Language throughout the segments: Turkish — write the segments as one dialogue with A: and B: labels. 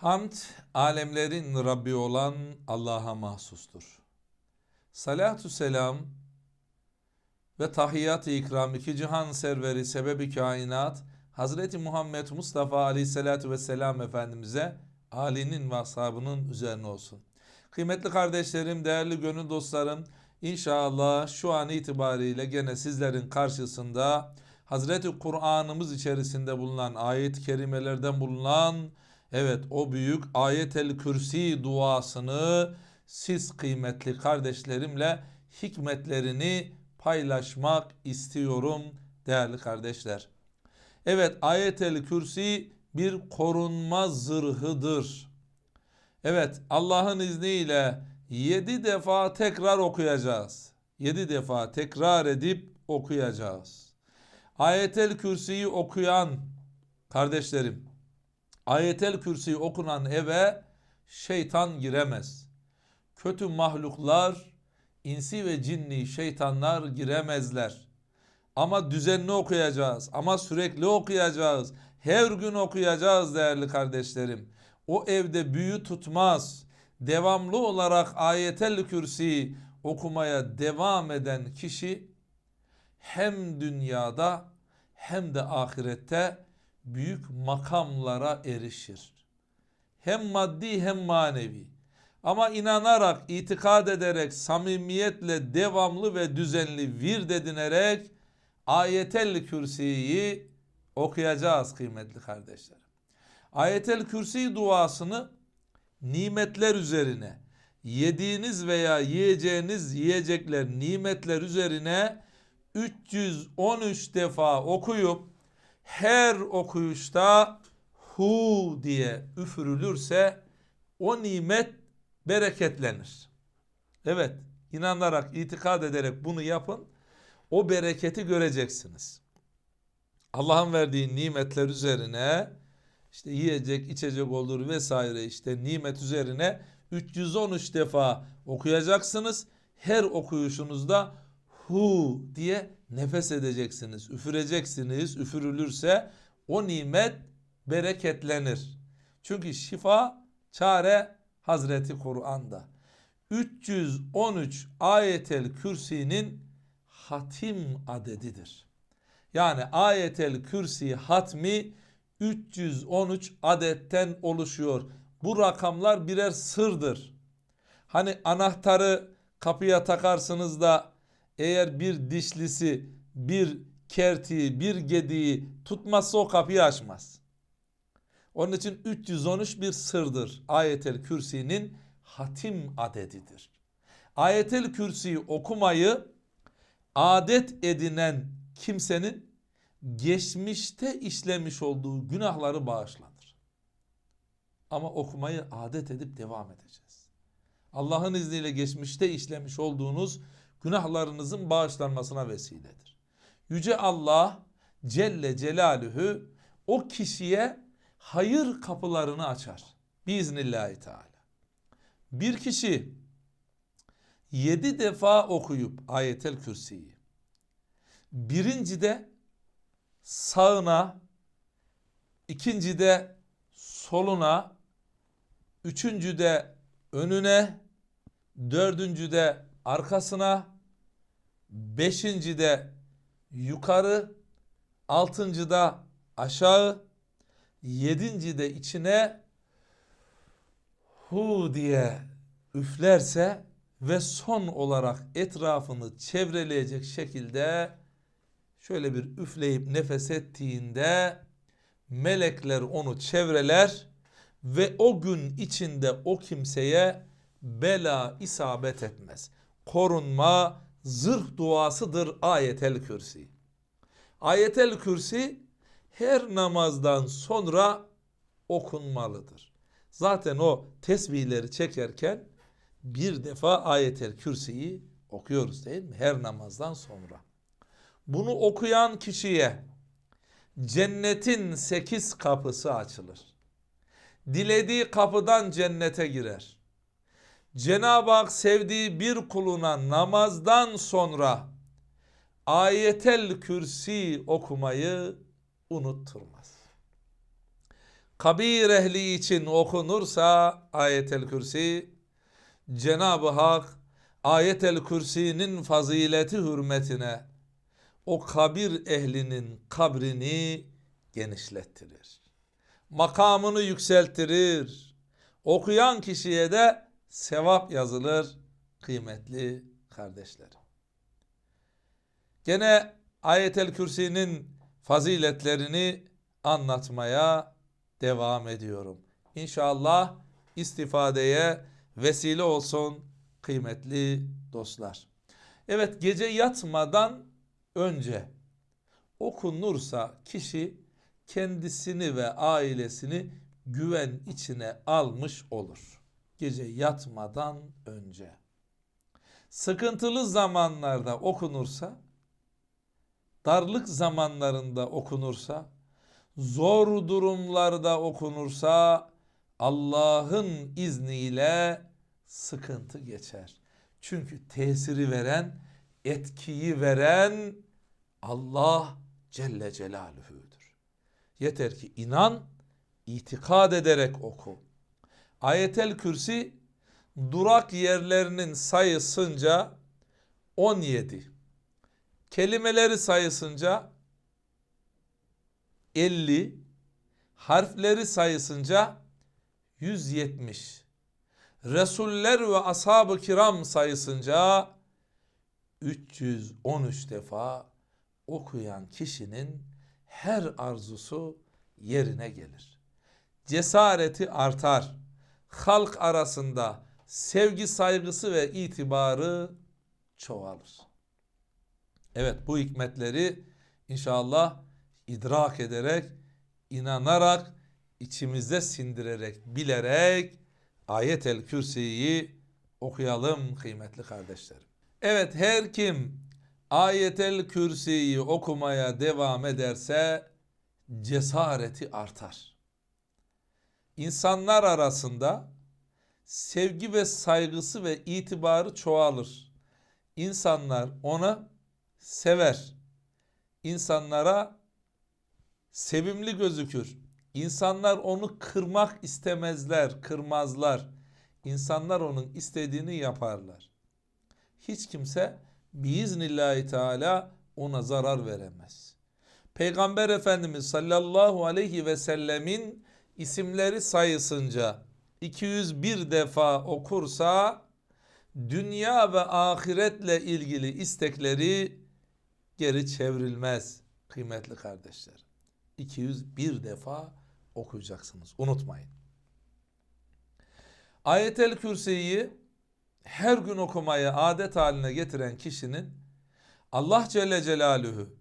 A: Hamd, alemlerin Rabbi olan Allah'a mahsustur. Salatü selam ve tahiyyat-ı ikram iki cihan serveri sebebi kainat Hazreti Muhammed Mustafa aleyhissalatü vesselam Efendimiz'e alinin ve ashabının üzerine olsun. Kıymetli kardeşlerim, değerli gönül dostlarım, inşallah şu an itibariyle gene sizlerin karşısında Hazreti Kur'an'ımız içerisinde bulunan ayet-i kerimelerden bulunan evet o büyük ayetel kürsi duasını siz kıymetli kardeşlerimle hikmetlerini paylaşmak istiyorum değerli kardeşler. Evet ayetel kürsi bir korunma zırhıdır. Evet Allah'ın izniyle yedi defa tekrar okuyacağız. Yedi defa tekrar edip okuyacağız. Ayetel Kürsi'yi okuyan kardeşlerim, Ayetel Kürsi okunan eve şeytan giremez. Kötü mahluklar, insi ve cinni şeytanlar giremezler. Ama düzenli okuyacağız, ama sürekli okuyacağız. Her gün okuyacağız değerli kardeşlerim. O evde büyü tutmaz. Devamlı olarak Ayetel Kürsi okumaya devam eden kişi hem dünyada hem de ahirette büyük makamlara erişir. Hem maddi hem manevi. Ama inanarak, itikad ederek, samimiyetle devamlı ve düzenli vird edinerek Ayetel Kürsi'yi okuyacağız kıymetli kardeşlerim. Ayetel Kürsi duasını nimetler üzerine, yediğiniz veya yiyeceğiniz yiyecekler, nimetler üzerine 313 defa okuyup her okuyuşta hu diye üfürülürse o nimet bereketlenir. Evet, inanarak, itikad ederek bunu yapın. O bereketi göreceksiniz. Allah'ın verdiği nimetler üzerine işte yiyecek, içecek olur vesaire işte nimet üzerine 313 defa okuyacaksınız. Her okuyuşunuzda hu diye nefes edeceksiniz, üfüreceksiniz. Üfürülürse o nimet bereketlenir. Çünkü şifa, çare Hazreti Kur'an'da. 313 ayetel kürsinin hatim adedidir. Yani ayetel kürsi hatmi 313 adetten oluşuyor. Bu rakamlar birer sırdır. Hani anahtarı kapıya takarsınız da eğer bir dişlisi, bir kertiği, bir gediği tutmazsa o kapıyı açmaz. Onun için 313 bir sırdır. Ayetel Kürsi'nin hatim adedidir. Ayetel Kürsi'yi okumayı adet edinen kimsenin geçmişte işlemiş olduğu günahları bağışlanır. Ama okumayı adet edip devam edeceğiz. Allah'ın izniyle geçmişte işlemiş olduğunuz günahlarınızın bağışlanmasına vesiledir. Yüce Allah Celle Celaluhu o kişiye hayır kapılarını açar. Biiznillahü Teala. Bir kişi yedi defa okuyup ayetel kürsiyi birincide sağına ikincide soluna üçüncüde önüne dördüncüde arkasına beşincide yukarı altıncıda aşağı yedincide içine hu diye üflerse ve son olarak etrafını çevreleyecek şekilde şöyle bir üfleyip nefes ettiğinde melekler onu çevreler ve o gün içinde o kimseye bela isabet etmez. Korunma zırh duasıdır ayetel kürsi. Ayetel kürsi her namazdan sonra okunmalıdır. Zaten o tesbihleri çekerken bir defa ayetel kürsiyi okuyoruz değil mi? Her namazdan sonra. Bunu okuyan kişiye cennetin sekiz kapısı açılır. Dilediği kapıdan cennete girer. Cenab-ı Hak sevdiği bir kuluna namazdan sonra ayetel kürsi okumayı unutturmaz. kabir ehli için okunursa ayetel kürsi Cenab-ı Hak ayetel kürsinin fazileti hürmetine o kabir ehlinin kabrini genişlettirir. Makamını yükselttirir. Okuyan kişiye de sevap yazılır kıymetli kardeşlerim. Gene ayetel kürsinin faziletlerini anlatmaya devam ediyorum. İnşallah istifadeye vesile olsun kıymetli dostlar. Evet gece yatmadan önce okunursa kişi kendisini ve ailesini güven içine almış olur. Gece yatmadan önce. Sıkıntılı zamanlarda okunursa, darlık zamanlarında okunursa, zor durumlarda okunursa Allah'ın izniyle sıkıntı geçer. Çünkü tesiri veren, etkiyi veren Allah Celle Celaluhu'dur. Yeter ki inan, itikad ederek oku. Ayetel Kürsi durak yerlerinin sayısınca 17. Kelimeleri sayısınca 50. Harfleri sayısınca 170. Resuller ve ashab-ı kiram sayısınca 313 defa okuyan kişinin her arzusu yerine gelir. Cesareti artar. Halk arasında sevgi, saygısı ve itibarı çoğalır. Evet bu hikmetleri inşallah idrak ederek, inanarak, içimizde sindirerek, bilerek Ayetel Kürsi'yi okuyalım kıymetli kardeşlerim. Evet her kim Ayetel Kürsi'yi okumaya devam ederse cesareti artar. İnsanlar arasında sevgi ve saygısı ve itibarı çoğalır. İnsanlar ona sever. İnsanlara sevimli gözükür. İnsanlar onu kırmak istemezler, kırmazlar. İnsanlar onun istediğini yaparlar. Hiç kimse biiznillahü teala ona zarar veremez. Peygamber Efendimiz sallallahu aleyhi ve sellemin isimleri sayısınca 201 defa okursa dünya ve ahiretle ilgili istekleri geri çevrilmez kıymetli kardeşler. 201 defa okuyacaksınız. Unutmayın. Ayetel Kürsi'yi her gün okumayı adet haline getiren kişinin Allah Celle Celaluhu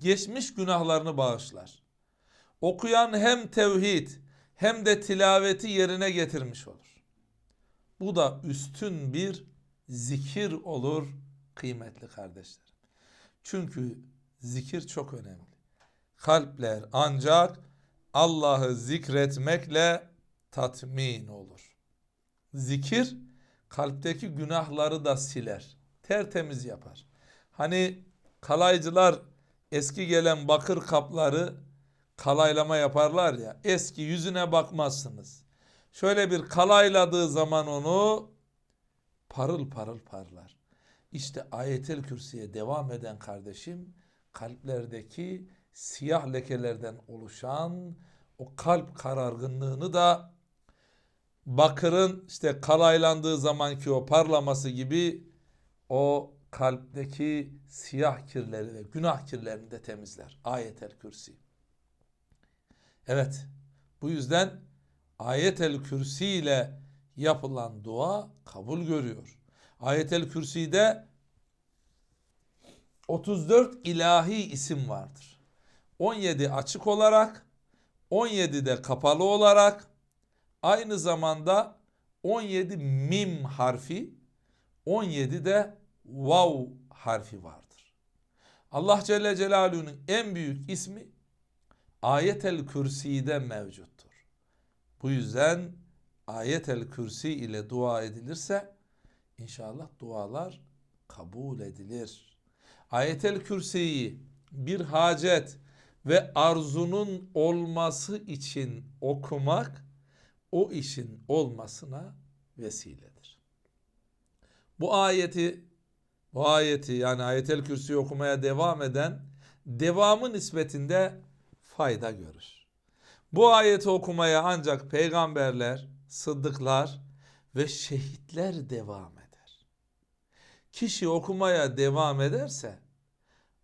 A: geçmiş günahlarını bağışlar. Okuyan hem tevhid hem de tilaveti yerine getirmiş olur. Bu da üstün bir zikir olur kıymetli kardeşlerim. Çünkü zikir çok önemli. Kalpler ancak Allah'ı zikretmekle tatmin olur. Zikir kalpteki günahları da siler. Tertemiz yapar. Hani kalaycılar eski gelen bakır kapları kalaylama yaparlar ya. Eski yüzüne bakmazsınız. Şöyle bir kalayladığı zaman onu parıl parıl parlar. İşte ayetel kürsüye devam eden kardeşim kalplerdeki siyah lekelerden oluşan o kalp karargınlığını da bakırın işte kalaylandığı zamanki o parlaması gibi o kalpteki siyah kirleri ve günah kirlerini de temizler. Ayetel Kürsi. Evet. Bu yüzden Ayetel Kürsi ile yapılan dua kabul görüyor. Ayetel Kürsi'de 34 ilahi isim vardır. 17 açık olarak, 17 de kapalı olarak, aynı zamanda 17 mim harfi, 17 de vav harfi vardır. Allah Celle Celaluhu'nun en büyük ismi Ayetel Kürsi'de mevcuttur. Bu yüzden Ayetel Kürsi ile dua edilirse inşallah dualar kabul edilir. Ayetel Kürsi'yi bir hacet, ve arzunun olması için okumak o işin olmasına vesiledir. Bu ayeti bu ayeti yani ayetel kürsüyü okumaya devam eden devamı nispetinde fayda görür. Bu ayeti okumaya ancak peygamberler, sıddıklar ve şehitler devam eder. Kişi okumaya devam ederse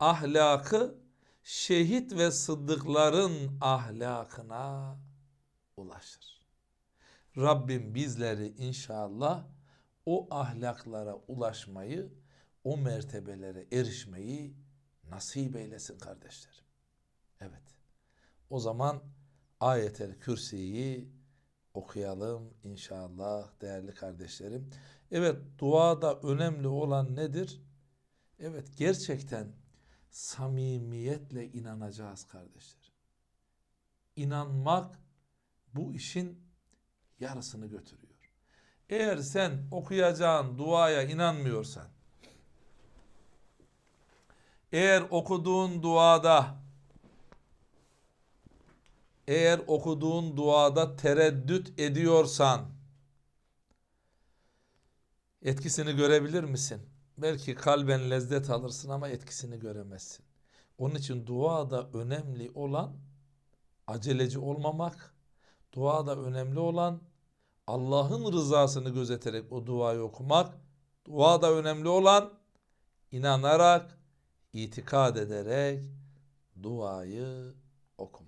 A: ahlakı şehit ve sıddıkların ahlakına ulaşır. Rabbim bizleri inşallah o ahlaklara ulaşmayı, o mertebelere erişmeyi nasip eylesin kardeşlerim. Evet. O zaman ayetel kürsiyi okuyalım inşallah değerli kardeşlerim. Evet duada önemli olan nedir? Evet gerçekten samimiyetle inanacağız kardeşlerim. İnanmak bu işin yarısını götürüyor. Eğer sen okuyacağın duaya inanmıyorsan, eğer okuduğun duada eğer okuduğun duada tereddüt ediyorsan etkisini görebilir misin? Belki kalben lezzet alırsın ama etkisini göremezsin. Onun için duada önemli olan aceleci olmamak, duada önemli olan Allah'ın rızasını gözeterek o duayı okumak, duada önemli olan inanarak, itikad ederek duayı okumak.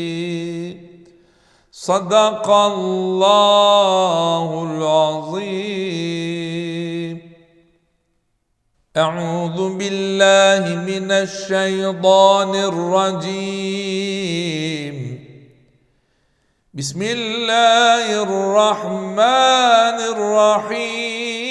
A: صدق الله العظيم. أعوذ بالله من الشيطان الرجيم. بسم الله الرحمن الرحيم.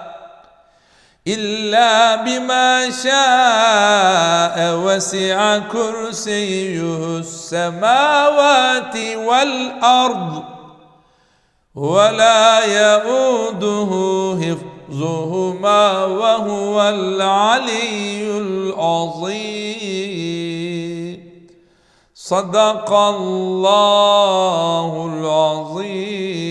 A: إلا بما شاء وسع كرسيه السماوات والأرض ولا يؤوده حفظهما وهو العلي العظيم. صدق الله العظيم.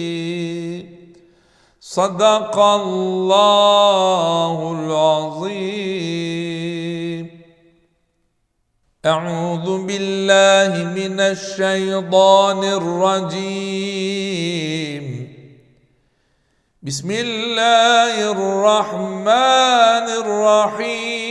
A: صدق الله العظيم. أعوذ بالله من الشيطان الرجيم. بسم الله الرحمن الرحيم.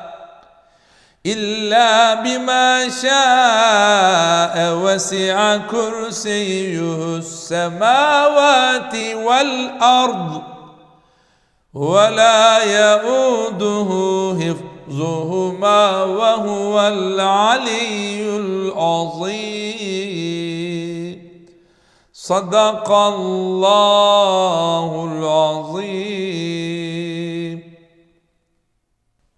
A: إلا بما شاء وسع كرسيه السماوات والأرض ولا يؤوده حفظهما وهو العلي العظيم. صدق الله العظيم.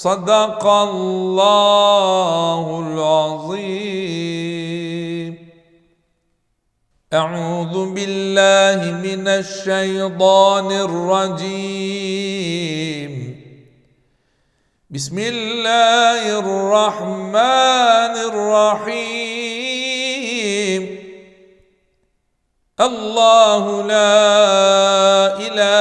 A: صدق الله العظيم. أعوذ بالله من الشيطان الرجيم. بسم الله الرحمن الرحيم. الله لا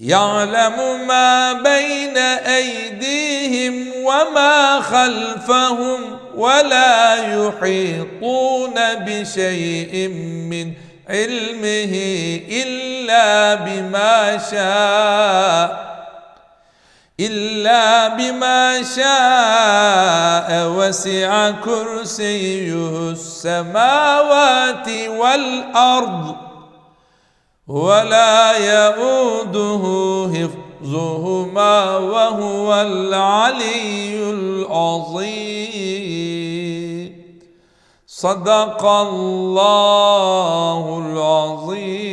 A: يعلم ما بين أيديهم وما خلفهم ولا يحيطون بشيء من علمه إلا بما شاء إلا بما شاء. وسع كرسيه السماوات والأرض ولا يؤوده حفظهما وهو العلي العظيم. صدق الله العظيم.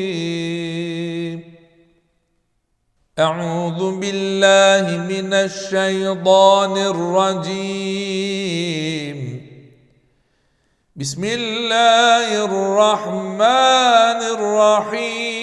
A: أعوذ بالله من الشيطان الرجيم. بسم الله الرحمن الرحيم.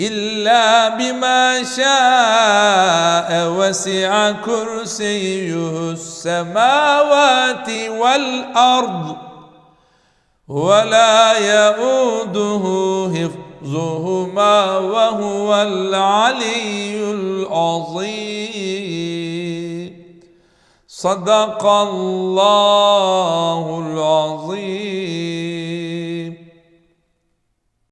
A: إلا بما شاء وسع كرسيه السماوات والأرض ولا يؤوده حفظهما وهو العلي العظيم. صدق الله العظيم.